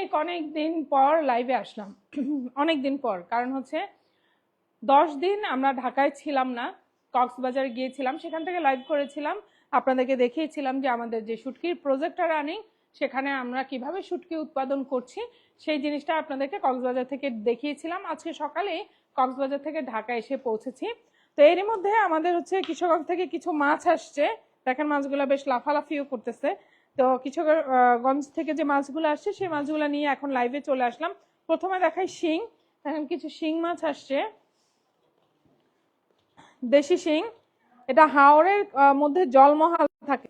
অনেক অনেক দিন পর লাইভে আসলাম। অনেক দিন পর। কারণ হচ্ছে, দশ দিন আমরা ঢাকায় ছিলাম না, কক্সবাজার গিয়েছিলাম, সেখান থেকে লাইভ করেছিলাম। আপনাদেরকে দেখিয়েছিলাম যে আমাদের যে শুটকির প্রজেক্টটা রানিং সেখানে আমরা কীভাবে শুটকি উৎপাদন করছি, সেই জিনিসটা আপনাদেরকে কক্সবাজার থেকে দেখিয়েছিলাম। আজকে সকালে কক্সবাজার থেকে ঢাকা এসে পৌঁছেছি। তো এরই মধ্যে আমাদের হচ্ছে কৃষক থেকে কিছু মাছ আসছে। দেখেন মাছগুলো বেশ লাফালাফিও করতেছে। তো কৃষকগঞ্জ থেকে যে মাছগুলো আসছে, সেই মাছগুলো নিয়ে এখন লাইভে চলে আসলাম। প্রথমে দেখাই শিং। এখন কিছু শিং মাছ আসছে। দেশি শিং। এটা হাওড়ের মধ্যে জলমহাল থাকে।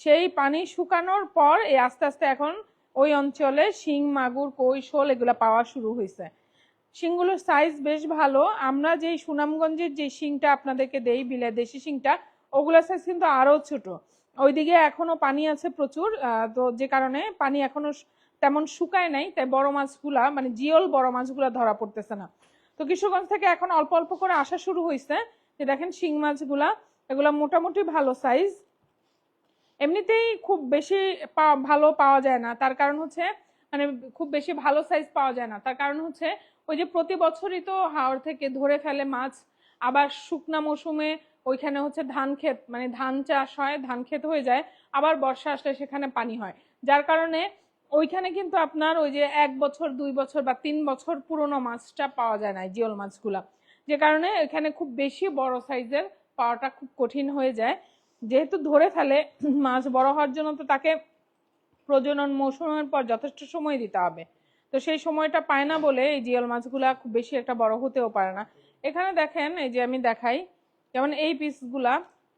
সেই পানি শুকানোর পর এই আস্তে আস্তে এখন ওই অঞ্চলে শিং, মাগুর, কই, শোল এগুলো পাওয়া শুরু হয়েছে। শিংগুলোর সাইজ বেশ ভালো। আমরা যেই সুনামগঞ্জের যে শিংটা আপনাদেরকে দেই বিলে দেশি শিংটা, ওগুলোর সাইজ কিন্তু আরও ছোট। ওইদিকে এখনও পানি আছে প্রচুর তো যে কারণে পানি এখনও তেমন শুকায় নাই, তাই বড় মাছগুলা মানে জিওল বড় মাছগুলা ধরা পড়তেছে না। তো কিশোরগঞ্জ থেকে এখন অল্প অল্প করে আসা শুরু হয়েছে যে দেখেন শিং মাছগুলা, এগুলা মোটামুটি ভালো সাইজ এমনিতেই খুব বেশি ভালো পাওয়া যায় না, তার কারণ হচ্ছে মানে খুব বেশি ভালো সাইজ পাওয়া যায় না। তার কারণ হচ্ছে, ওই যে প্রতি বছরই তো হাওড় থেকে ধরে ফেলে মাছ, আবার শুকনা মৌসুমে ওইখানে হচ্ছে ধান ক্ষেত মানে ধান চাষ হয়, ধান ক্ষেত হয়ে যায়, আবার বর্ষা আসলে সেখানে পানি হয়। যার কারণে ওইখানে কিন্তু আপনার ওই যে এক বছর, দুই বছর বা তিন বছর পুরনো মাছটা পাওয়া যায় না জিওল মাছগুলা। যে কারণে এখানে খুব বেশি বড় সাইজের পাওয়াটা খুব কঠিন হয়ে যায়। যেহেতু ধরে ফেলে মাছ বড় হওয়ার জন্য তো তাকে প্রজনন মৌসুমের পর যথেষ্ট সময় দিতে হবে। তো সেই সময়টা পায় না বলে এই জিওল মাছগুলা খুব বেশি একটা বড় হতেও পারে না। এখানে দেখেন, এই যে আমি দেখাই যেমন এই পিসগুলা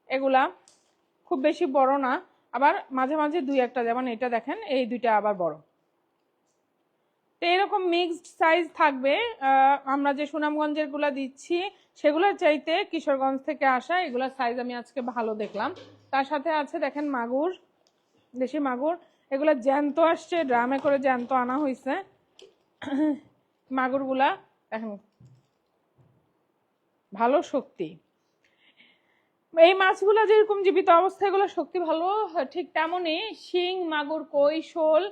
এগুলা খুব বেশি বড় না, আবার মাঝে মাঝে দুই একটা, যেমন এটা দেখেন, এই দুইটা আবার বড়। তো এরকম মিক্সড সাইজ থাকবে আমরা যে সুনামগঞ্জেরগুলা দিচ্ছি, সেগুলোর চাইতে কিশোরগঞ্জ থেকে আসা এগুলোর সাইজ আমি আজকে ভালো দেখলাম। তার সাথে আছে, দেখেন মাগুর, দেশি মাগুর, এগুলো জ্যান্ত আসছে, ড্রামে করে জ্যান্ত আনা হয়েছে মাগুরগুলা, দেখেন, ভালো শক্তি। এই মাছগুলো যেরকম জীবিত অবস্থায়, এগুলো শক্তি ভালো। ঠিক তেমনই শিং, মাগুর, কই, শোল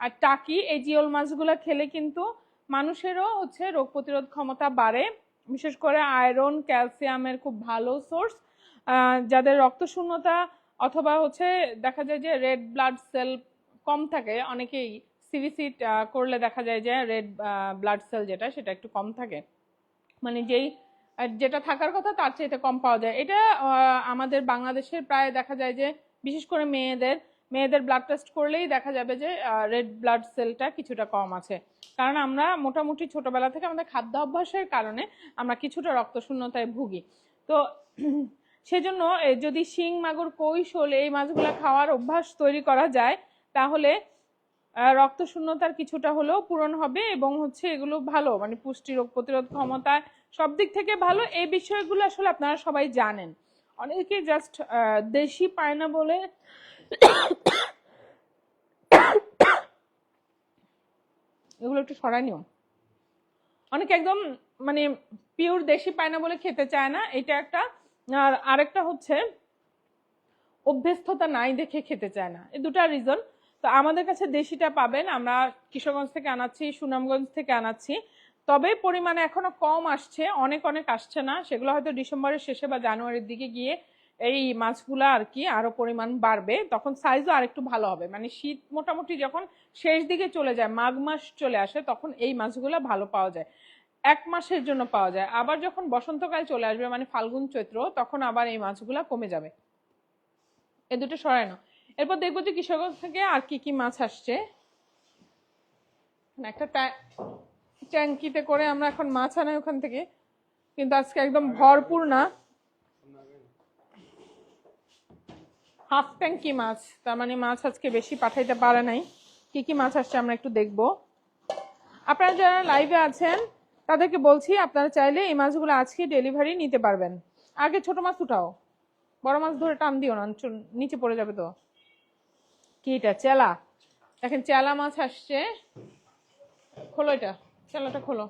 আর টাকি, এই জিওল মাছগুলো খেলে কিন্তু মানুষেরও হচ্ছে রোগ প্রতিরোধ ক্ষমতা বাড়ে। বিশেষ করে আয়রন, ক্যালসিয়ামের খুব ভালো সোর্স। যাদের রক্ত শূন্যতা অথবা হচ্ছে দেখা যায় যে রেড ব্লাড সেল কম থাকে, অনেকেই সিভিসিট করলে দেখা যায় যে রেড ব্লাড সেল যেটা, সেটা একটু কম থাকে। মানে যেই যেটা থাকার কথা, তার চাইতে কম পাওয়া যায়। এটা আমাদের বাংলাদেশের প্রায় দেখা যায় যে, বিশেষ করে মেয়েদের মেয়েদের ব্লাড টেস্ট করলেই দেখা যাবে যে রেড ব্লাড সেলটা কিছুটা কম আছে। কারণ আমরা মোটামুটি ছোটবেলা থেকে আমাদের খাদ্য অভ্যাসের কারণে আমরা কিছুটা রক্তশূন্যতায় ভুগি। তো সেজন্য যদি শিং, মাগুর কই শোল এই মাছগুলো খাওয়ার অভ্যাস তৈরি করা যায়, তাহলে আহ, রক্তশূন্যতার কিছুটা হলেও পূরণ হবে এবং হচ্ছে এগুলো ভালো মানে পুষ্টি রোগ প্রতিরোধ ক্ষমতা সব দিক থেকে ভালো। এই বিষয়গুলো আসলে আপনারা সবাই জানেন। অনেকে জাস্ট দেশি পায় না বলে এগুলো একটু সরাই নিও। অনেকে একদম মানে পিওর দেশি পায় না বলে খেতে চায় না। এটা একটা আর আরেকটা হচ্ছে অভ্যস্ততা নাই দেখে খেতে চায় না। এই দুটা রিজন তো আমাদের কাছে দেশিটা পাবেন, আমরা কিশোরগঞ্জ থেকে আনাচ্ছি, সুনামগঞ্জ থেকে আনাচ্ছি। তবে পরিমাণে এখনও কম আসছে, অনেক অনেক আসছে না। সেগুলো হয়তো ডিসেম্বরের শেষে বা জানুয়ারির দিকে গিয়ে এই মাছগুলো আর কি আরও পরিমাণ বাড়বে, তখন সাইজও আরেকটু ভালো হবে। মানে শীত মোটামুটি যখন শেষ দিকে চলে যায়, মাঘ মাস চলে আসে, তখন এই মাছগুলো ভালো পাওয়া যায়। এক মাসের জন্য পাওয়া যায়। আবার যখন বসন্তকাল চলে আসবে মানে ফাল্গুন চৈত্র, তখন আবার এই মাছগুলো কমে যাবে। এ দুটো সরায় না এরপর দেখব যে কিশোরগঞ্জ থেকে আর কি কি মাছ আসছে। একটা ট্যা- ট্যাঙ্কিতে করে আমরা এখন মাছ আনাই ওখান থেকে। কিন্তু আজকে একদম ভরপুর না। হাফ ট্যাঙ্কি মাছ। তার মানে মাছ আজকে বেশি পাঠাইতে পারে নাই। কি কি মাছ আসছে আমরা একটু দেখব। আপনারা যারা লাইভে আছেন, তাদেরকে বলছি আপনারা চাইলে এই মাছগুলো আজকে ডেলিভারি নিতে পারবেন। আগে ছোট মাছ উঠাও। বড় মাছ ধরে টান দিও না নিচে পড়ে যাবে তো। কি এটা চেলা। দেখেন, চেলা মাছ আসছে। খোলো এটা। চেলাটা খোলো।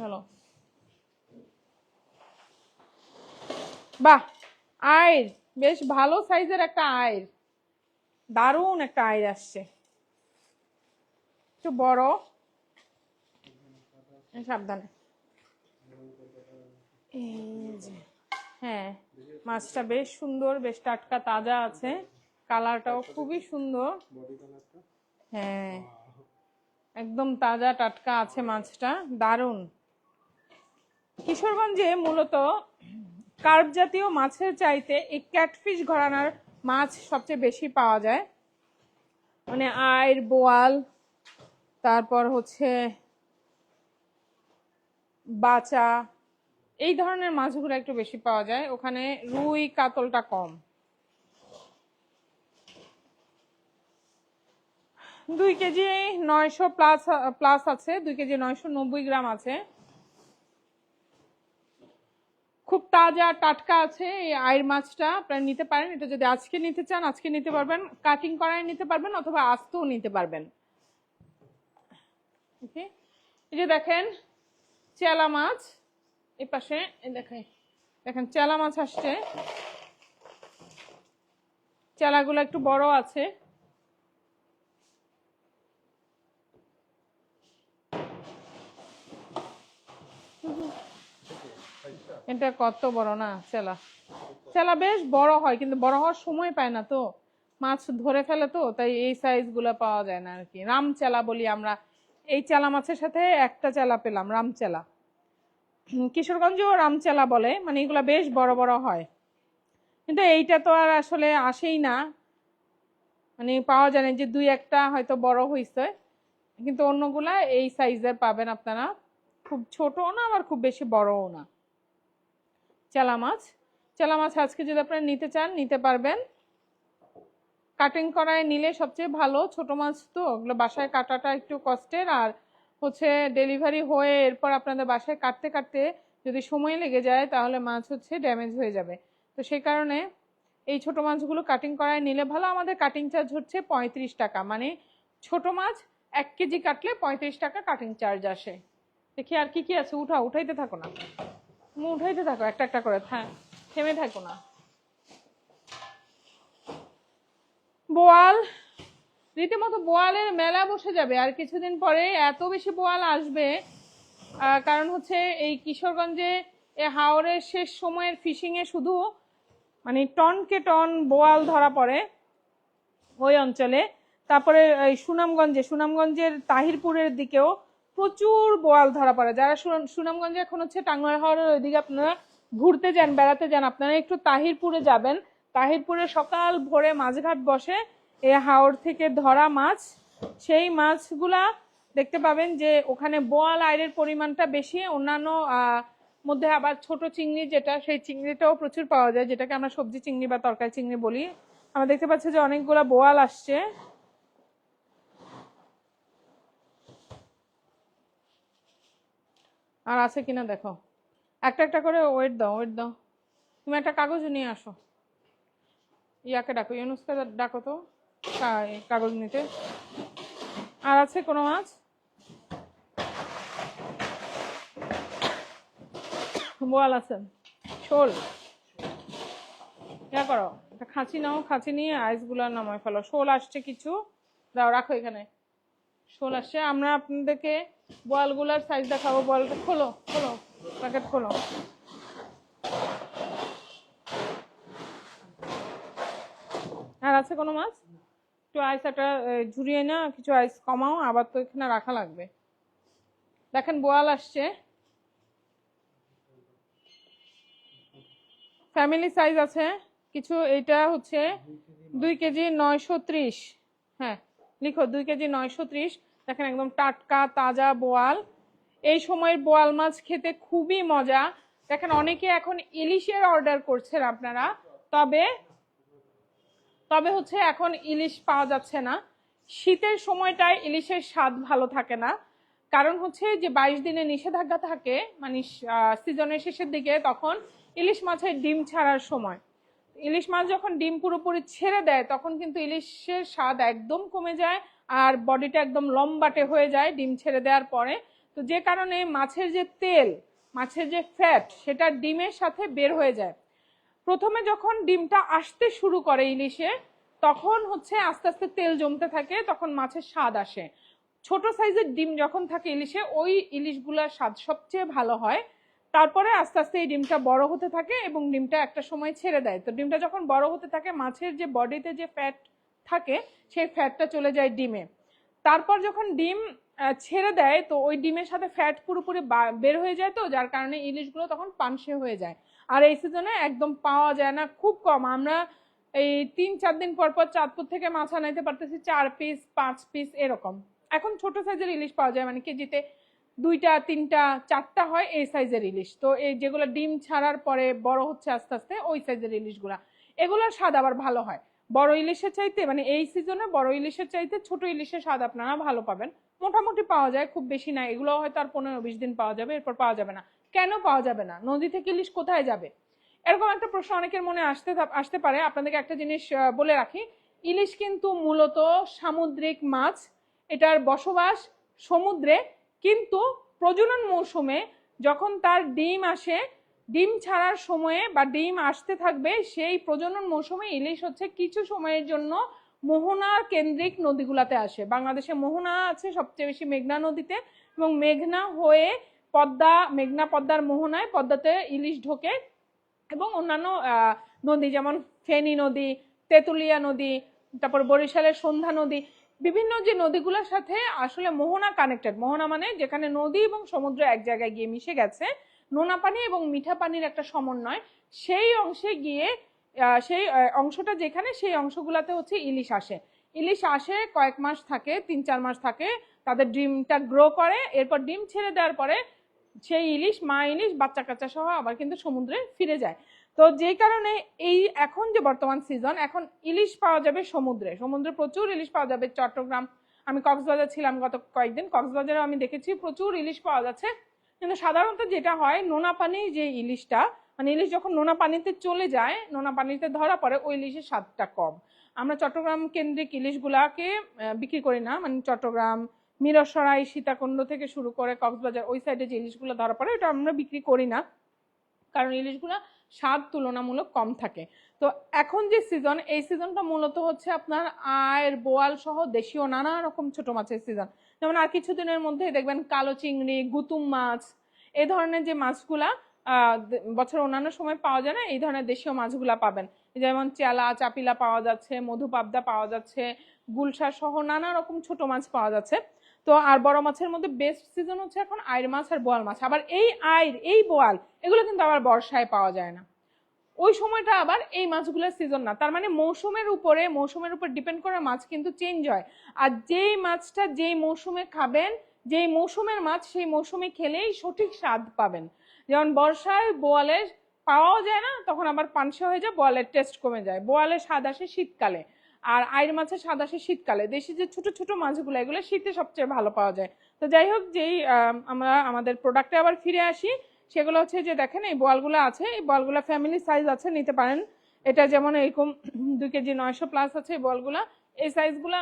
ভালো বাহ! আয়ের বেশ ভালো সাইজের একটা আয়ের দারুণ একটা আয়ের আসছে। একটু বড়। সাবধানে। এই যে হ্যাঁ মাছটা বেশ সুন্দর, বেশ টাটকা, তাজা আছে। কালারটাও খুবই সুন্দর। হ্যাঁ। একদম তাজা টাটকা আছে মাছটা। দারুণ। কিশোরগঞ্জে মূলত কার্প জাতীয় মাছের চাইতে এই ক্যাটফিশ ঘরানার মাছ সবচেয়ে বেশি পাওয়া যায়। মানে আইর বোয়াল তারপর হচ্ছে বাচা এই ধরনের মাছগুলো একটু বেশি পাওয়া যায়। ওখানে রুই কাতলটা কম। দুই কেজি নয়শো প্লাস প্লাস আছে, দুই কেজি নয়শো নব্বই গ্রাম আছে। খুব তাজা টাটকা আছে এই আয়ের মাছটা, আপনারা নিতে পারেন। এটা যদি আজকে নিতে চান, আজকে নিতে পারবেন। কাটিং করায় নিতে পারবেন অথবা আস্তেও নিতে পারবেন। ওকে এই যে দেখেন, চেলা মাছ। এই পাশে দেখেন দেখেন চেলা মাছ আসছে। চেলাগুলো একটু বড় আছে। এটা কত বড় না চেলা চেলা বেশ বড় হয়, কিন্তু বড় হওয়ার সময় পায় না তো। মাছ ধরে ফেলে তো, তাই এই সাইজগুলা পাওয়া যায় না আর কি রাম চেলা বলি আমরা। এই চেলা মাছের সাথে একটা চেলা পেলাম, রাম চেলা কিশোরগঞ্জেও রাম চেলা বলে মানে এগুলা বেশ বড় বড় হয়। কিন্তু এইটা তো আর আসলে আসেই না। মানে পাওয়া যায় না যে দুই একটা হয়তো বড় হয়েছে কিন্তু অন্যগুলা এই সাইজের পাবেন আপনারা। খুব ছোটও না, আবার খুব বেশি বড়ও না। চেলা মাছ। চেলা মাছ আজকে যদি আপনারা নিতে চান, নিতে পারবেন। কাটিং করায় নিলে সবচেয়ে ভালো ছোট মাছ তো, ওগুলো বাসায় কাটাটা একটু কষ্টের। আর হচ্ছে ডেলিভারি হয়ে এরপর আপনাদের বাসায় কাটতে কাটতে যদি সময় লেগে যায়, তাহলে মাছ হচ্ছে ড্যামেজ হয়ে যাবে। তো সেই কারণে এই ছোট মাছগুলো কাটিং করায় নিলে ভালো। আমাদের কাটিং চার্জ হচ্ছে পঁয়ত্রিশ টাকা। মানে ছোট মাছ এক কেজি কাটলে পঁয়ত্রিশ টাকা কাটিং চার্জ আসে। দেখি আর কি কি আছে। উঠাও, উঠাইতে থাকো না। তুমি উঠাইতে থাকো, একটা একটা করে হ্যাঁ থেমে থাকো না। বোয়াল, রীতিমতো বোয়ালের মেলা বসে যাবে, আর কিছুদিন পরে এত বেশি বোয়াল আসবে কারণ হচ্ছে এই কিশোরগঞ্জে এ হাওরের শেষ সময়ের ফিশিংয়ে শুধু মানে টনকে টন বোয়াল ধরা পড়ে ওই অঞ্চলে। তারপরে এই সুনামগঞ্জে, সুনামগঞ্জের তাহিরপুরের দিকেও প্রচুর বোয়াল ধরা পড়ে। যারা সুনাম- সুনামগঞ্জে এখন হচ্ছে টাঙ্গাইল হাওরের ওইদিকে আপনারা ঘুরতে যান, বেড়াতে যান, আপনারা একটু তাহিরপুরে যাবেন। তাহিরপুরে সকাল ভোরে মাছঘাট বসে এ হাওর থেকে ধরা মাছ। সেই মাছগুলা দেখতে পাবেন যে ওখানে বোয়াল আয়ের পরিমাণটা বেশি। অন্যান্য মধ্যে আবার ছোট চিংড়ি যেটা, সেই চিংড়িটাও প্রচুর পাওয়া যায়, যেটাকে আমরা সবজি চিংড়ি বা তরকারি চিংড়ি বলি। আমরা দেখতে পাচ্ছি যে অনেকগুলো বোয়াল আসছে। আর আছে কিনা দেখো। একটা একটা করে ওয়েট দাও ওয়েট দাও। তুমি একটা কাগজ নিয়ে আসো। ইয়াকে ডাকো, ইউনুসকে ডাকো তো কাগজ নিতে। আর আছে কোনো মাছ? বোয়াল আছে। শোল। ইয়া করো, একটা খাঁচি নাও, খাঁচি নিয়ে আইসগুলো নামায় ফেলো। শোল আসছে কিছু। দাও, রাখো এখানে। আসছে। আমরা আপনাদেরকে বলগুলার সাইজ দেখাবো। বলটা খোলো খোলো প্যাকেট খোলো। আর আছে কোনো মাছ? একটু আইস একটা ঝুরিয়ে না কিছু আইস কমাও, আবার তো এখানে রাখা লাগবে। দেখেন, বোয়াল আসছে। ফ্যামিলি সাইজ আছে। কিছু এটা হচ্ছে দুই কেজি নয়শো ত্রিশ। হ্যাঁ। লিখো দুই কেজি নয়শো ত্রিশ। দেখেন একদম টাটকা, তাজা বোয়াল। এই সময়ের বোয়াল মাছ খেতে খুবই মজা। দেখেন অনেকে এখন ইলিশের অর্ডার করছেন আপনারা। তবে তবে হচ্ছে এখন ইলিশ পাওয়া যাচ্ছে না। শীতের সময়টায় ইলিশের স্বাদ ভালো থাকে না। কারণ হচ্ছে যে বাইশ দিনে নিষেধাজ্ঞা থাকে মানে সিজনের শেষের দিকে তখন ইলিশ মাছের ডিম ছাড়ার সময়। ইলিশ মাছ যখন ডিম পুরোপুরি ছেড়ে দেয়, তখন কিন্তু ইলিশের স্বাদ একদম কমে যায় আর বডিটা একদম লম্বাটে হয়ে যায় ডিম ছেড়ে দেওয়ার পরে। তো যে কারণে মাছের যে তেল, মাছের যে ফ্যাট সেটা ডিমের সাথে বের হয়ে যায়। প্রথমে যখন ডিমটা আসতে শুরু করে ইলিশে, তখন হচ্ছে আস্তে আস্তে তেল জমতে থাকে, তখন মাছের স্বাদ আসে। ছোট সাইজের ডিম যখন থাকে ইলিশে, ওই ইলিশগুলার স্বাদ সবচেয়ে ভালো হয়। তারপরে আস্তে আস্তে এই ডিমটা বড় হতে থাকে এবং ডিমটা একটা সময় ছেড়ে দেয়। তো ডিমটা যখন বড় হতে থাকে, মাছের যে বডিতে যে ফ্যাট থাকে, সেই ফ্যাটটা চলে যায় ডিমে। তারপর যখন ডিম ছেড়ে দেয়, তো ওই ডিমের সাথে ফ্যাট পুরোপুরি বের হয়ে যায় তো, যার কারণে ইলিশগুলো তখন পানসে হয়ে যায়। আর এই সিজনে একদম পাওয়া যায় না, খুব কম। আমরা এই তিন, চার দিন পর পর চাঁদপুর থেকে মাছ আনাইতে পারতেছি, চার পিস পাঁচ পিস এরকম। এখন ছোট সাইজের ইলিশ পাওয়া যায় মানে কেজিতে দুইটা, তিনটা, চারটা হয় এই সাইজের ইলিশ। তো এই যেগুলো ডিম ছাড়ার পরে বড় হচ্ছে আস্তে আস্তে, ওই সাইজের ইলিশগুলা। এগুলোর স্বাদ আবার ভালো হয়। বড় ইলিশের চাইতে মানে এই সিজনে বড় ইলিশের চাইতে ছোট ইলিশের স্বাদ আপনারা ভালো পাবেন। মোটামুটি পাওয়া যায়, খুব বেশি না। এগুলো হয়তো আর পনেরো বিশ দিন পাওয়া যাবে, এরপর পাওয়া যাবে না। কেন পাওয়া যাবে না? নদী থেকে ইলিশ কোথায় যাবে? এরকম একটা প্রশ্ন অনেকের মনে আসতে আসতে পারে। আপনাদেরকে একটা জিনিস বলে রাখি। ইলিশ কিন্তু মূলত সামুদ্রিক মাছ। এটার বসবাস সমুদ্রে কিন্তু প্রজনন মৌসুমে যখন তার ডিম আসে, ডিম ছাড়ার সময়ে বা ডিম আসতে থাকবে, সেই প্রজনন মৌসুমে ইলিশ হচ্ছে কিছু সময়ের জন্য মোহনা কেন্দ্রিক নদীগুলাতে আসে। বাংলাদেশে মোহনা আছে সবচেয়ে বেশি মেঘনা নদীতে এবং মেঘনা হয়ে পদ্মা, মেঘনা পদ্মার মোহনায় পদ্মাতে ইলিশ ঢোকে এবং অন্যান্য নদী যেমন ফেনী নদী, তেঁতুলিয়া নদী, তারপর বরিশালের সন্ধ্যা নদী বিভিন্ন যে নদীগুলোর সাথে আসলে মোহনা কানেক্টেড মোহনা মানে যেখানে নদী এবং সমুদ্র এক জায়গায় গিয়ে মিশে গেছে নোনা পানি এবং মিঠা পানির একটা সমন্বয়। সেই অংশে গিয়ে সেই অংশটা যেখানে, সেই অংশগুলোতে হচ্ছে ইলিশ আসে। ইলিশ আসে, কয়েক মাস থাকে, তিন চার মাস থাকে, তাদের ডিমটা গ্রো করে, এরপর ডিম ছেড়ে দেওয়ার পরে সেই ইলিশ, মা ইলিশ বাচ্চা কাচ্চা সহ আবার কিন্তু সমুদ্রে ফিরে যায়। তো যেই কারণে এই এখন যে বর্তমান সিজন এখন ইলিশ পাওয়া যাবে সমুদ্রে। সমুদ্রে প্রচুর ইলিশ পাওয়া যাবে চট্টগ্রাম। আমি কক্সবাজার ছিলাম গত কয়েকদিন। কক্সবাজারে আমি দেখেছি প্রচুর ইলিশ পাওয়া যাচ্ছে। কিন্তু সাধারণত যেটা হয়, নোনা পানি যে ইলিশটা মানে ইলিশ যখন নোনা পানিতে চলে যায়, নোনা পানিতে ধরা পড়ে, ওই ইলিশের স্বাদটা কম। আমরা চট্টগ্রাম কেন্দ্রিক ইলিশগুলাকে বিক্রি করি না। মানে চট্টগ্রাম, মিরসরাই, সীতাকুণ্ড থেকে শুরু করে কক্সবাজার, ওই সাইডে যে ইলিশগুলো ধরা পড়ে, ওটা আমরা বিক্রি করি না। কারণ ইলিশগুলো স্বাদ তুলনামূলক কম থাকে। তো এখন যে সিজন এই সিজনটা মূলত হচ্ছে আপনার আয়ের বোয়াল সহ দেশীয় নানা রকম ছোট মাছের সিজন যেমন আর কিছুদিনের মধ্যে দেখবেন কালো চিংড়ি, গুতুম মাছ এই ধরনের যে মাছগুলা বছরের অন্যান্য সময় পাওয়া যায় না, এই ধরনের দেশীয় মাছগুলা পাবেন। যেমন চেলা, চাপিলা পাওয়া যাচ্ছে মধু পাবদা পাওয়া যাচ্ছে গুলশা সহ নানা রকম ছোট মাছ পাওয়া যাচ্ছে। তো আর বড় মাছের মধ্যে বেস্ট সিজন হচ্ছে এখন আইর মাছ আর বোয়াল মাছ। আবার এই আইর এই বোয়াল, এগুলো কিন্তু আবার বর্ষায় পাওয়া যায় না। ওই সময়টা আবার এই মাছগুলোর সিজন না। তার মানে মৌসুমের উপরে, মৌসুমের উপর ডিপেন্ড করে মাছ কিন্তু চেঞ্জ হয়। আর যেই মাছটা যেই মৌসুমে খাবেন, যেই মৌসুমের মাছ সেই মৌসুমে খেলেই সঠিক স্বাদ পাবেন। যেমন বর্ষায় বোয়ালের পাওয়াও যায় না, তখন আবার পানসে হয়ে যায়, বোয়ালের টেস্ট কমে যায়। বোয়ালের স্বাদ আসে শীতকালে। আর আইর মাছের স্বাদ আসে শীতকালে। দেশি যে ছোট ছোট মাছগুলো, এগুলো শীতে সবচেয়ে ভালো পাওয়া যায়। তো যাই হোক, যেই আমরা আমাদের প্রোডাক্টে আবার ফিরে আসি, সেগুলো হচ্ছে যে দেখেন, এই বলগুলো আছে, এই বলগুলো ফ্যামিলি সাইজ আছে, নিতে পারেন। এটা যেমন এরকম দুই কেজি নয়শো প্লাস আছে এই বলগুলা। এই সাইজগুলা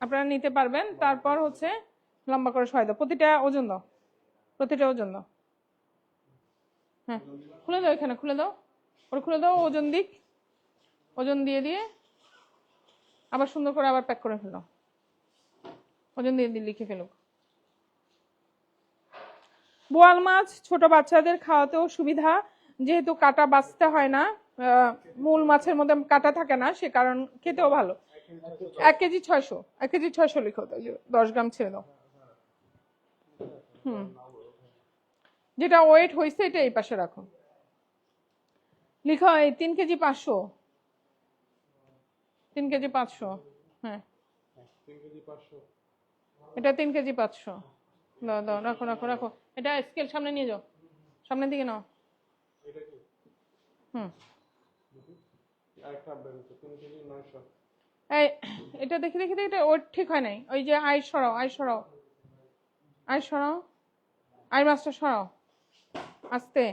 আপনারা নিতে পারবেন। তারপর হচ্ছে লম্বা করে সহায় দাও প্রতিটা ওজন দাও। প্রতিটা ওজন দাও। হ্যাঁ খুলে দাও এখানে, খুলে দাও। ওর খুলে দাও, ওজন দিক। ওজন দিয়ে দিয়ে। আবার সুন্দর করে আবার প্যাক করে ফেলো। ওজন দিয়ে দিয়ে লিখে ফেলুক। বোয়াল মাছ ছোট বাচ্চাদের খাওয়াতেও সুবিধা। যেহেতু কাটা বাঁচতে হয় না মূল মাছের মধ্যে কাটা থাকে না, সে কারণ খেতেও ভালো। এক কেজি ছয়শো, এক কেজি ছয়শো লিখো দশ গ্রাম ছেড়ে দাও। হুম। যেটা ওয়েট হয়েছে এটা এই পাশে রাখো। লিখো এই তিন কেজি পাঁচশো। তিন কেজি পাঁচশো। হ্যাঁ। এটা তিন কেজি পাঁচশো। দাও দাও রাখো রাখো রাখো। এটা স্কেল সামনে নিয়ে যাও। সামনের দিকে নাও। হুম। এই এটা দেখি দেখি দেখি এটা ওর ঠিক হয় নাই। ওই যে আই সরাও আই সরাও। আই সরাও। আই মাছটা সরাও। আস্তে।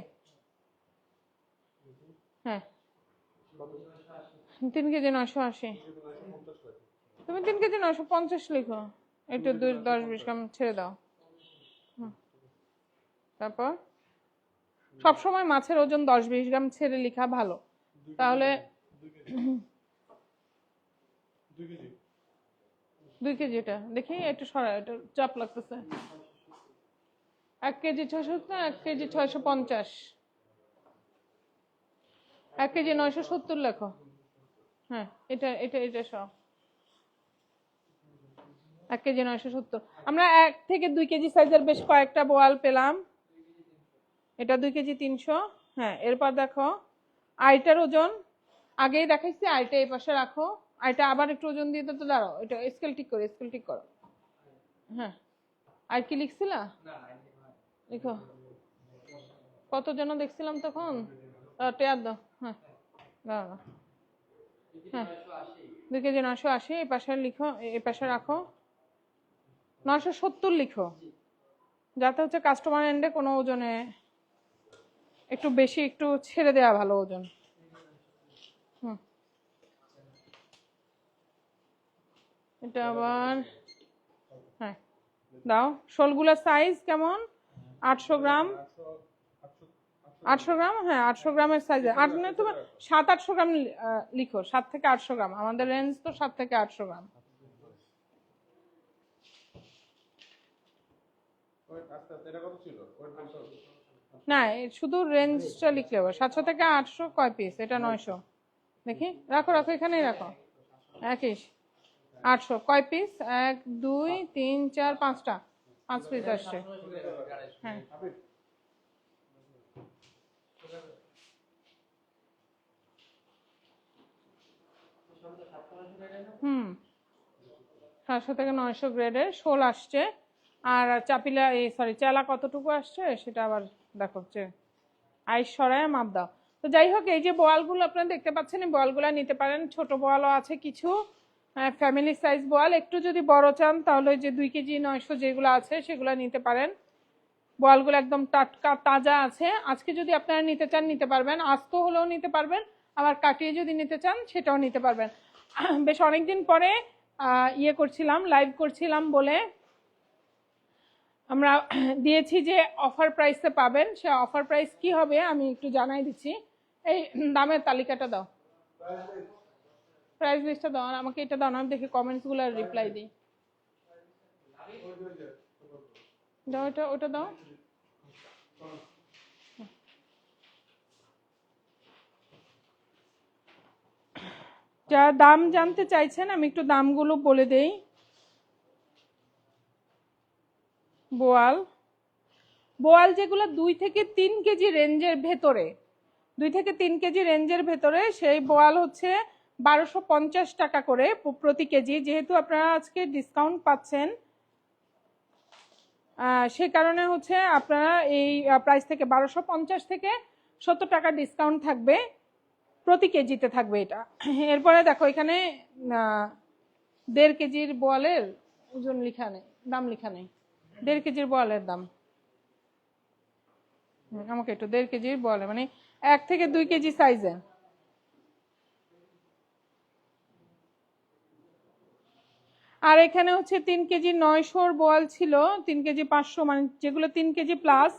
হ্যাঁ। তিন কেজি নয়শো আশি। তুমি তিন কেজি নয়শো পঞ্চাশ লিখো। একটু দুই, দশ, বিশ গ্রাম ছেড়ে দাও। তারপর? সবসময় মাছের ওজন দশ, বিশ গ্রাম ছেড়ে লিখা ভালো। তাহলে দুই কেজি এটা। দেখি, একটু সরা এটা চাপ লাগতেছে। এক কেজি ছয়শো এক কেজি ছয়শো পঞ্চাশ। এক কেজি নয়শো সত্তর লেখো। হ্যাঁ এটা এটা এটা সব। এক কেজি নয়শো সত্তর। আমরা এক থেকে দুই কেজি সাইজের বেশ কয়েকটা বোয়াল পেলাম। এটা দুই কেজি তিনশো। হ্যাঁ এরপর দেখো, আইটার ওজন। আগেই দেখাইছি, আইটা এই পাশে রাখো। আইটা আবার একটু ওজন দিয়ে তো দাঁড়াও, এটা স্কেল ঠিক করো স্কেল ঠিক করো। হ্যাঁ আর কি লিখছিলা? লিখো। কত জন দেখছিলাম তখন? টেয়ার দাও হ্যাঁ দাঁড়াও। হ্যাঁ। দুই কেজি নশো আশি, এই পাশে লিখো, এই পাশে রাখো। নশো সত্তর লিখো। যাতে হচ্ছে কাস্টমার এন্ডে কোনো ওজনে একটু বেশি, একটু ছেড়ে দেওয়া ভালো ওজন। হুম। এটা আবার হ্যাঁ। দাও। শোলগুলোর সাইজ কেমন? আটশো গ্রাম। আটশো গ্রাম? হ্যাঁ আটশো গ্রামের সাইজ আট তুমি সাত আটশো গ্রাম লিখো সাত থেকে আটশো গ্রাম। আমাদের রেঞ্জ তো সাত থেকে আটশো গ্রাম। না এ শুধু রেঞ্জটা লিখলে হবে। সাতশো থেকে আটশো কয় পিস এটা নয়শো। দেখি রাখো রাখো এখানেই রাখো। একই। আটশো। কয় পিস এক দুই তিন চার পাঁচটা। পাঁচ পিস আসছে। হ্যাঁ। হুম। সাতশো থেকে নয়শো গ্রেডের শোল আসছে। আর চাপিলা, এই সরি চেলা কতটুকু আসছে সেটা আবার দেখো যে আইস সরায় মাপ দাও তো যাই হোক, এই যে বোয়ালগুলো আপনারা দেখতে পাচ্ছেন, এই বোয়ালগুলো নিতে পারেন। ছোট বোয়ালও আছে কিছু। ফ্যামিলি সাইজ বোয়াল। একটু যদি বড় চান, তাহলে যে দুই কেজি, নয়শো যেগুলো আছে সেগুলো নিতে পারেন। বোয়ালগুলো একদম টাটকা, তাজা আছে। আজকে যদি আপনারা নিতে চান, নিতে পারবেন। আস্ত হলেও নিতে পারবেন। আবার কাটিয়ে যদি নিতে চান, সেটাও নিতে পারবেন। বেশ অনেকদিন পরে ইয়ে করছিলাম লাইভ করছিলাম বলে আমরা দিয়েছি যে অফার প্রাইসে পাবেন। সে অফার প্রাইস কি হবে আমি একটু জানাই দিচ্ছি। এই দামের তালিকাটা দাও। প্রাইস লিস্টটা দাও আমাকে এটা দাও, না আমি দেখি কমেন্টসগুলো রিপ্লাই দিই। দাও ওটা ওটা দাও। যা দাম জানতে চাইছেন, আমি একটু দামগুলো বলে দেই। বোয়াল। বোয়াল যেগুলো দুই থেকে তিন কেজি রেঞ্জের ভেতরে, দুই থেকে তিন কেজি রেঞ্জের ভেতরে, সেই বোয়াল হচ্ছে বারোশো পঞ্চাশ টাকা করে প্রতি কেজি। যেহেতু আপনারা আজকে ডিসকাউন্ট পাচ্ছেন সে কারণে হচ্ছে আপনারা এই প্রাইস থেকে বারোশো পঞ্চাশ থেকে সত্তর টাকা ডিসকাউন্ট থাকবে। প্রতি কেজিতে থাকবে এটা। এরপরে দেখো এখানে দেড় কেজির বোয়ালের ওজন লেখা নেই, দাম লেখা নেই। দেড় কেজির বোয়ালের দাম। আমাকে একটু দেড় কেজির বোয়ালে মানে এক থেকে দুই কেজি সাইজে আর এখানে হচ্ছে তিন কেজি নয়শোর বোয়াল ছিল, তিন কেজি পাঁচশো মানে যেগুলো তিন কেজি প্লাস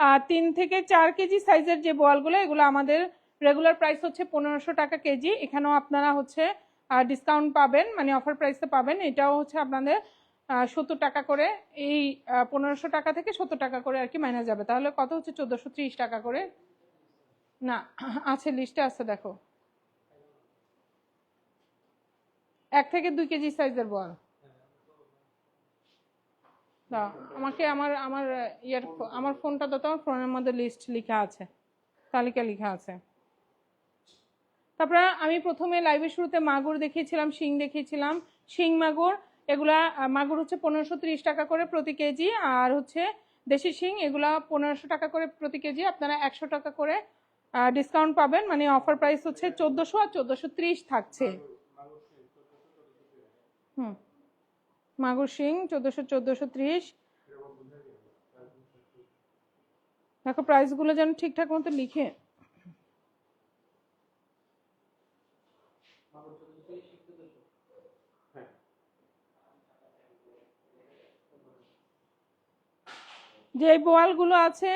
আর তিন থেকে চার কেজি সাইজের যে বোয়ালগুলো, এগুলো আমাদের রেগুলার প্রাইস হচ্ছে পনেরোশো টাকা কেজি। এখানেও আপনারা হচ্ছে ডিসকাউন্ট পাবেন মানে অফার প্রাইসে পাবেন। এটাও হচ্ছে আপনাদের সত্তর টাকা করে। এই পনেরোশো টাকা থেকে সত্তর টাকা করে আর কি মাইনাস যাবে। তাহলে কত হচ্ছে? চোদ্দোশো টাকা করে। না, আছে লিস্টে আছে, দেখো। এক থেকে দুই কেজি সাইজের বল। আমাকে আমার আমার, ইয়ার আমার ফোনটা তো আমার ফোনের মধ্যে লিস্ট লেখা আছে। তালিকা লেখা আছে। তারপরে আমি প্রথমে লাইভের শুরুতে মাগুর দেখিয়েছিলাম, শিং দেখিয়েছিলাম। শিং মাগুর, এগুলা মাগুর হচ্ছে পনেরোশো টাকা করে প্রতি কেজি আর হচ্ছে দেশি শিং, এগুলা পনেরোশো টাকা করে প্রতি কেজি। আপনারা একশো টাকা করে ডিসকাউন্ট পাবেন। মানে অফার প্রাইস হচ্ছে চোদ্দোশো আর চোদ্দোশো থাকছে। হুম। মাগুর শিং চোদ্দোশো চোদ্দোশো ত্রিশ। দেখো প্রাইসগুলো যেন ঠিকঠাক মতো লিখে যে এই বোয়ালগুলো আছে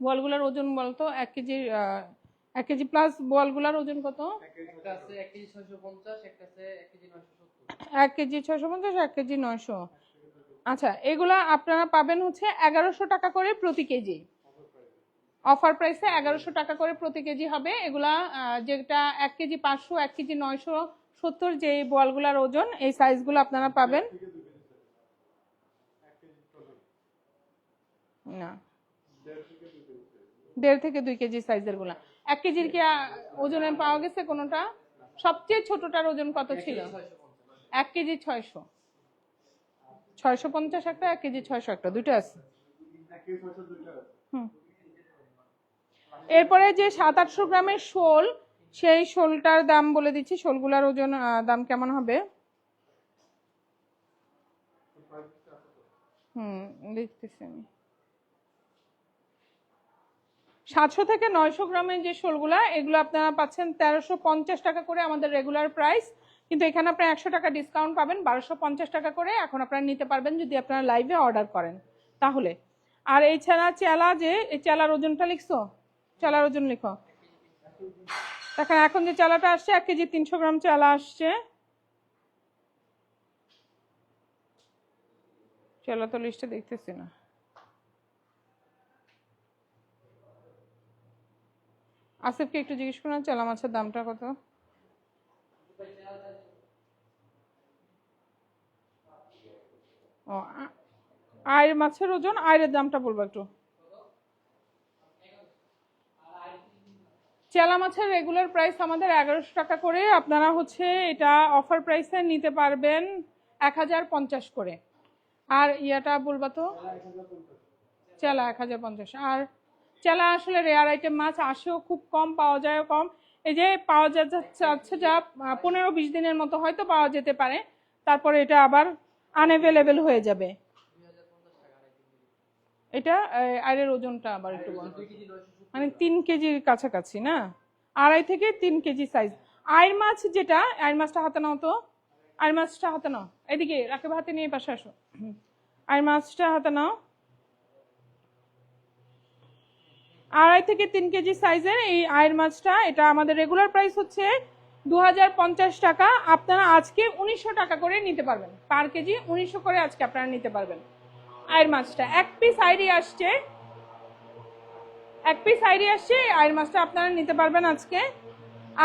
বোয়ালগুলোর ওজন বলতো এক কেজি এক কেজি প্লাস বোয়ালগুলোর ওজন কত? এক কেজি ছশো পঞ্চাশ এক কেজি নয়শো আচ্ছা এগুলা আপনারা পাবেন হচ্ছে এগারোশো টাকা করে প্রতি কেজি। অফার প্রাইসে এগারোশো টাকা করে প্রতি কেজি হবে। এগুলা যেটা এক কেজি পাঁচশো এক কেজি নয়শো সত্তর যে বলগুলার ওজন এই সাইজগুলো আপনারা পাবেন। না। দেড় থেকে দুই কেজি সাইজেরগুলা। এক কেজির কি ওজনে পাওয়া গেছে কোনোটা? সবচেয়ে ছোটটার ওজন কত ছিল? এক কেজি ছয়শো। ছয়শো পঞ্চাশ একটা এক কেজি ছয়শো একটা দুটো আছে। হুম। এরপরে যে সাত আটশো গ্রামের শোল সেই শোলটার দাম বলে দিচ্ছি। শোলগুলার ওজন দাম কেমন হবে? হুম দেখতেছি আমি। সাতশো থেকে নয়শো গ্রামের যে শোলগুলা, এগুলো আপনারা পাচ্ছেন তেরোশো পঞ্চাশ টাকা করে আমাদের রেগুলার প্রাইস কিন্তু এখানে আপনারা একশো টাকা ডিসকাউন্ট পাবেন, বারোশো পঞ্চাশ টাকা করে এখন আপনারা নিতে পারবেন যদি আপনারা লাইভে অর্ডার করেন। তাহলে, আর এই ছাড়া চেলা যে, এই চেলার ওজনটা লিখছো? চেলার ওজন লিখো। দেখেন, এখন যে চালাটা আসছে, এক কেজি তিনশো গ্রাম চালা আসছে। চেলা তো লিস্টে দেখতেছি না। আসিফকে একটু জিজ্ঞেস করুন চালা মাছের দামটা কত? ও আয়ের মাছের ওজন আয়ের দামটা বলব একটু। চেলা মাছের রেগুলার প্রাইস আমাদের এগারোশো টাকা করে। আপনারা হচ্ছে এটা অফার প্রাইসে নিতে পারবেন এক হাজার পঞ্চাশ করে। আর ইয়াটা বলবা তো? চেলা এক হাজার পঞ্চাশ। আর চেলা আসলে রেয়ার আইটেম মাছ আসেও খুব কম, পাওয়া যায় কম। এই যে পাওয়া যাচ্ছে যা পনেরো বিশ দিনের মতো হয়তো পাওয়া যেতে পারে। তারপরে এটা আবার আনএভেলেবেল হয়ে যাবে। এটা আয়ের ওজনটা আবার একটু মানে তিন কেজির কাছাকাছি না? আড়াই থেকে তিন কেজি সাইজ আয়ের মাছ যেটা আয়ের মাছটা হাতে নাও তো। আয়ের মাছটা হাতে নাও। এদিকে রাকেব হাতে নিয়ে পাশে আসো। আয়ের মাছটা হাতে নাও। আড়াই থেকে তিন কেজি সাইজের এই আয়ের মাছটা, এটা আমাদের রেগুলার প্রাইস হচ্ছে দু হাজার পঞ্চাশ টাকা। আপনারা আজকে উনিশশো টাকা করে নিতে পারবেন। পার কেজি উনিশশো করে আজকে আপনারা নিতে পারবেন আয়ের মাছটা। এক পিস আইরি আসছে, এক পিস আইরি আসছে, এই আয়ের মাছটা আপনারা নিতে পারবেন আজকে।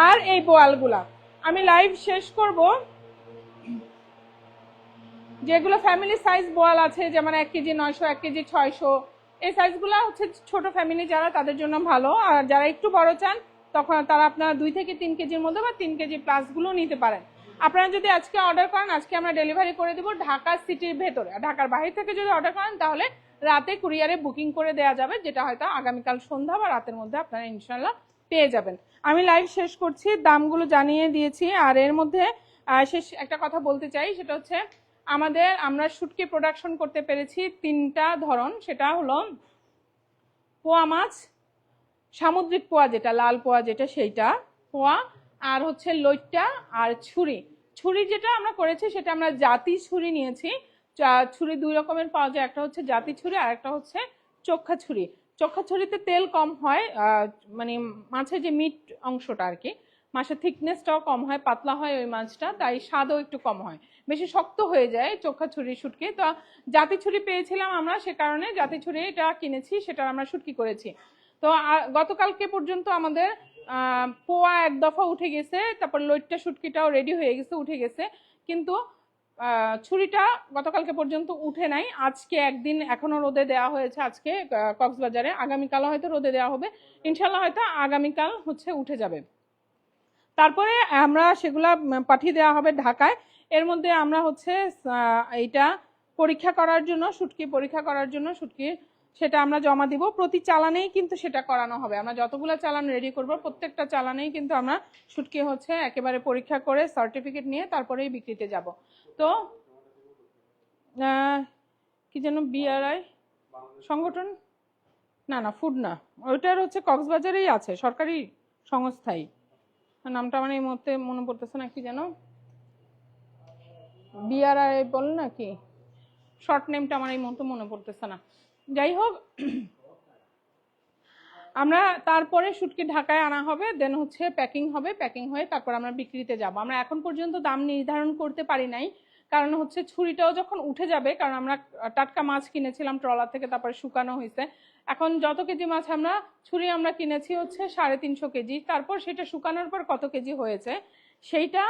আর এই বোয়ালগুলা, আমি লাইভ শেষ করব। যেগুলো ফ্যামিলি সাইজ বোয়াল আছে, যেমন এক কেজি নয়শো, এক কেজি ছয়শো এই সাইজগুলো হচ্ছে ছোট ফ্যামিলি যারা, তাদের জন্য ভালো। আর যারা একটু বড় চান, তখন তারা আপনারা দুই থেকে তিন কেজির মধ্যে বা তিন কেজি প্লাসগুলো নিতে পারেন। আপনারা যদি আজকে অর্ডার করেন, আজকে আমরা ডেলিভারি করে দেবো ঢাকা সিটির ভেতরে। ঢাকার বাইরে থেকে যদি অর্ডার করেন, তাহলে রাতে কুরিয়ারে বুকিং করে দেওয়া যাবে, যেটা হয়তো আগামীকাল সন্ধ্যা বা রাতের মধ্যে আপনারা ইনশাল্লাহ পেয়ে যাবেন। আমি লাইভ শেষ করছি, দামগুলো জানিয়ে দিয়েছি। আর এর মধ্যে শেষ একটা কথা বলতে চাই, সেটা হচ্ছে আমাদের আমরা শুটকি প্রোডাকশন করতে পেরেছি তিনটা ধরন। সেটা হলো পোয়া মাছ, সামুদ্রিক পোয়া যেটা, লাল পোয়া যেটা সেইটা পোয়া, আর হচ্ছে লইট্টা আর ছুরি। ছুরি যেটা আমরা করেছি সেটা আমরা জাতি ছুরি নিয়েছি। ছুরি দুই রকমের পাওয়া যায়, একটা হচ্ছে জাতি ছুরি আর একটা হচ্ছে চোখা ছুরি। চোখা ছুরিতে তেল কম হয় মানে মাছের যে মিট অংশটা আর কি। মাছের থিকনেসটাও কম হয়, পাতলা হয় ওই মাছটা, তাই স্বাদও একটু কম হয়। বেশি শক্ত হয়ে যায় চোখা ছুরি শুটকি তো জাতি ছুরি পেয়েছিলাম আমরা সে কারণে জাতি ছুরি এটা কিনেছি সেটা আমরা শুটকি করেছি। তো গতকালকে পর্যন্ত আমাদের পোয়া এক দফা উঠে গেছে, তারপর লইট্টা শুটকিটাও রেডি হয়ে গেছে, উঠে গেছে। কিন্তু ছুরিটা গতকালকে পর্যন্ত উঠে নাই। আজকে একদিন এখনও রোদে দেওয়া হয়েছে, আজকে কক্সবাজারে। আগামীকাল হয়তো রোদে দেওয়া হবে। ইনশাল্লাহ হয়তো আগামীকাল হচ্ছে উঠে যাবে। তারপরে আমরা সেগুলা পাঠিয়ে দেওয়া হবে ঢাকায়। এর মধ্যে আমরা হচ্ছে এইটা পরীক্ষা করার জন্য শুটকি পরীক্ষা করার জন্য শুটকি সেটা আমরা জমা দিব। প্রতি চালানেই কিন্তু সেটা করানো হবে। আমরা যতগুলো চালান রেডি করব, প্রত্যেকটা চালানেই কিন্তু আমরা শুটকি হচ্ছে একেবারে পরীক্ষা করে সার্টিফিকেট নিয়ে তারপরেই বিক্রিতে যাব। তো কি যেন বিআরআই সংগঠন? না না ফুড না। ওইটার হচ্ছে কক্সবাজারেই আছে, সরকারি সংস্থাই। নামটা আমার এই মুহূর্তে মনে পড়তেছে না, কি যেন? বিআরআই বল না কি? শর্ট নেমটা আমার এই মুহূর্তে মনে পড়তেছে না। যাই হোক, আমরা তারপরে শুটকি ঢাকায় আনা হবে দেন হচ্ছে প্যাকিং হবে প্যাকিং হয়ে তারপর আমরা বিক্রিতে যাব। আমরা এখন পর্যন্ত দাম নির্ধারণ করতে পারি নাই, কারণ হচ্ছে ছুরিটাও যখন উঠে যাবে, কারণ আমরা টাটকা মাছ কিনেছিলাম ট্রলার থেকে, তারপরে শুকানো হয়েছে এখন যত কেজি মাছ আমরা, ছুরি আমরা কিনেছি হচ্ছে সাড়ে তিনশো কেজি। তারপর সেটা শুকানোর পর কত কেজি হয়েছে, সেইটা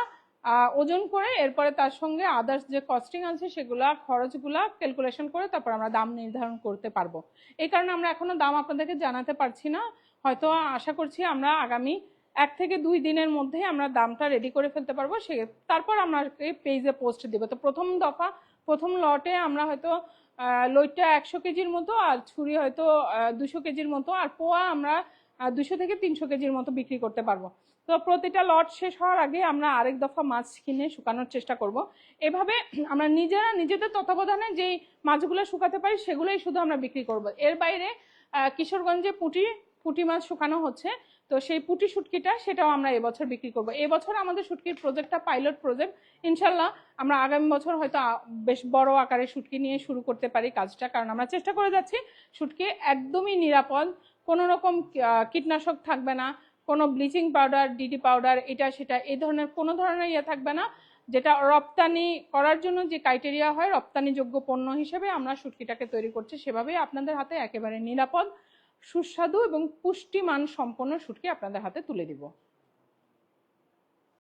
ওজন করে এরপরে তার সঙ্গে আদার্স যে কস্টিং আছে সেগুলা, খরচগুলা ক্যালকুলেশন করে তারপর আমরা দাম নির্ধারণ করতে পারব। এই কারণে আমরা এখনও দাম আপনাদেরকে জানাতে পারছি না। হয়তো আশা করছি আমরা আগামী এক থেকে দুই দিনের মধ্যে আমরা দামটা রেডি করে ফেলতে পারব। সে, তারপর আমরা পেজে পোস্ট দিব। তো প্রথম দফা, প্রথম লটে আমরা হয়তো লইটটা একশো কেজির মতো আর ছুরি হয়তো দুশো কেজির মতো। আর পোয়া আমরা দুশো থেকে তিনশো কেজির মতো বিক্রি করতে পারব। তো প্রতিটা লট শেষ হওয়ার আগে আমরা আরেক দফা মাছ কিনে শুকানোর চেষ্টা করব। এভাবে আমরা নিজেরা, নিজেদের তত্ত্বাবধানে যেই মাছগুলো শুকাতে পারি, সেগুলোই শুধু আমরা বিক্রি করব। এর বাইরে কিশোরগঞ্জে পুঁটি পুঁটি মাছ শুকানো হচ্ছে। তো সেই পুঁটি শুটকিটা সেটাও আমরা এবছর বিক্রি করব। এবছর আমাদের শুটকির প্রজেক্টটা পাইলট প্রজেক্ট ইনশাল্লাহ আমরা আগামী বছর হয়তো বেশ বড় আকারে শুটকি নিয়ে শুরু করতে পারি কাজটা, কারণ আমরা চেষ্টা করে যাচ্ছি শুটকি একদমই নিরাপদ, কোনো রকম কীটনাশক থাকবে না, কোনো ব্লিচিং পাউডার ডিডি পাউডার এটা সেটা এই ধরনের কোনো ধরনের ইয়ে থাকবে না, যেটা রপ্তানি করার জন্য যে ক্রাইটেরিয়া হয়, রপ্তানিযোগ্য পণ্য হিসেবে আমরা শুটকিটাকে তৈরি করছি, সেভাবেই আপনাদের হাতে একেবারে নিরাপদ সুস্বাদু এবং পুষ্টিমান সম্পন্ন শুটকি আপনাদের হাতে তুলে দিব।